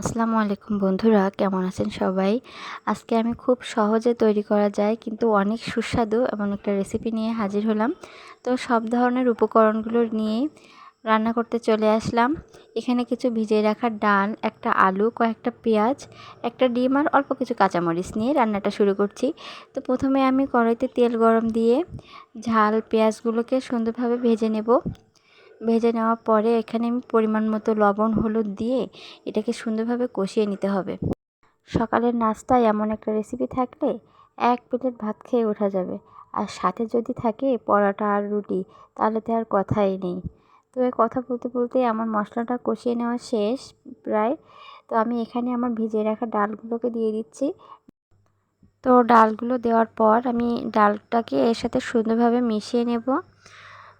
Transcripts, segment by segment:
আসসালামু আলাইকুম বন্ধুরা, কেমন আছেন সবাই? আজকে আমি খুব সহজে তৈরি করা যায়, কিন্তু অনেক সুস্বাদু এমন একটা রেসিপি নিয়ে হাজির হলাম। তো সব ধরনের উপকরণগুলো নিয়ে রান্না করতে চলে আসলাম। এখানে কিছু ভিজিয়ে রাখা ডাল, একটা আলু, কয়েকটা পেঁয়াজ, একটা ডিম আর অল্প কিছু কাঁচামরিচ নিয়ে রান্নাটা শুরু করছি। তো প্রথমে আমি কড়াইতে তেল গরম দিয়ে ঝাল পেঁয়াজগুলোকে সুন্দরভাবে ভেজে নেব। ভেজে নেওয়ার পরে এখানে আমি পরিমাণ মতো লবণ, হলুদ দিয়ে এটাকে সুন্দরভাবে কষিয়ে নিতে হবে। সকালের নাস্তায় এমন একটা রেসিপি থাকলে এক প্লেট ভাত খেয়ে ওঠা যাবে। আর সাথে যদি থাকে পরোটা আর রুটি, তাহলে তো আর কথাই নেই। তো এই কথা বলতে বলতে আমার মশলাটা কষিয়ে নেওয়া শেষ প্রায়। তো আমি এখানে আমার ভিজিয়ে রাখা ডালগুলোকে দিয়ে দিচ্ছি। তো ডালগুলো দেওয়ার পর আমি ডালটাকে এর সাথে সুন্দরভাবে মিশিয়ে নেব।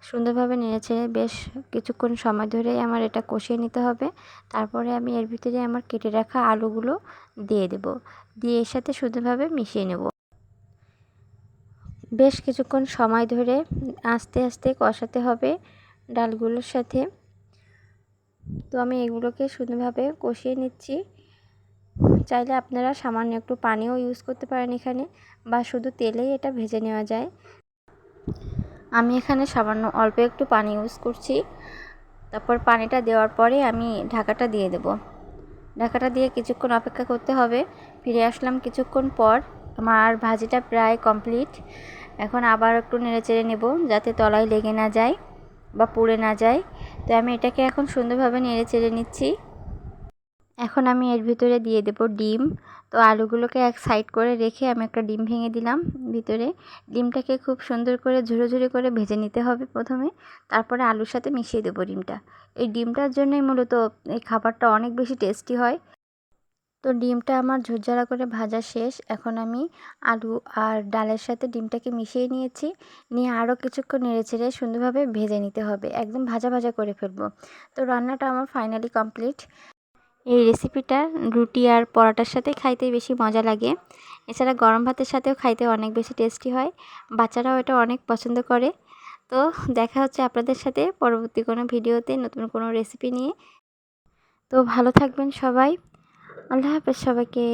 সুন্দরভাবে নেড়েচেড়ে বেশ কিছুক্ষণ সময় ধরেই আমার এটা কষিয়ে নিতে হবে। তারপরে আমি এর ভিতরে আমার কেটে রাখা আলুগুলো দিয়ে দেব। দিয়ে এর সাথে সুন্দরভাবে মিশিয়ে নেব। বেশ কিছুক্ষণ সময় ধরে আস্তে আস্তে কষাতে হবে ডালগুলোর সাথে। তো আমি এগুলোকে সুন্দরভাবে কষিয়ে নিচ্ছি। চাইলে আপনারা সামান্য একটু পানিও ইউজ করতে পারেন এখানে বা শুধু তেলেই এটা ভেজে নেওয়া যায়। আমি এখানে সামান্য অল্প একটু পানি ইউজ করছি। তারপর পানিটা দেওয়ার পরে আমি ঢাকাটা দিয়ে দেব। ঢাকাটা দিয়ে কিছুক্ষণ অপেক্ষা করতে হবে। ফিরে আসলাম কিছুক্ষণ পর। আমার ভাজিটা প্রায় কমপ্লিট এখন আবার একটু নেড়ে চেড়ে নেব যাতে তলায় লেগে না যায় বা পুড়ে না যায়। তো আমি এটাকে এখন সুন্দরভাবে নেড়ে চেড়ে নিচ্ছি। এখন আমি এর ভিতরে দিয়ে দেব ডিম। তো আলুগুলোকে এক সাইড করে রেখে আমি একটা ডিম ভেঙে দিলাম ভিতরে। ডিমটাকে খুব সুন্দর করে ঝুড়ো ঝুড়ো করে ভেজে নিতে হবে প্রথমে। তারপরে আলুর সাথে মিশিয়ে দেবো ডিমটা। এই ডিমটার জন্যই মূলত এই খাবারটা অনেক বেশি টেস্টি হয়। তো ডিমটা আমার ঝরঝরা করে ভাজা শেষ। এখন আমি আলু আর ডালের সাথে ডিমটাকে মিশিয়ে নিয়েছি। নিয়ে আরও কিছুক্ষণ নেড়ে ছেড়ে সুন্দরভাবে ভেজে নিতে হবে। একদম ভাজা ভাজা করে ফেলব। তো রান্নাটা আমার ফাইনালি কমপ্লিট। এই রেসিপিটা রুটি আর পরোটার সাথে খাইতে বেশি মজা লাগে। এছাড়া গরম ভাতের সাথেও খাইতে অনেক বেশি টেস্টি হয়। বাচ্চারাও এটা অনেক পছন্দ করে। তো দেখা হচ্ছে আপনাদের সাথে পরবর্তী কোনো ভিডিওতে নতুন কোনো রেসিপি নিয়ে। তো ভালো থাকবেন সবাই। আল্লাহ হাফেজ সবাইকে।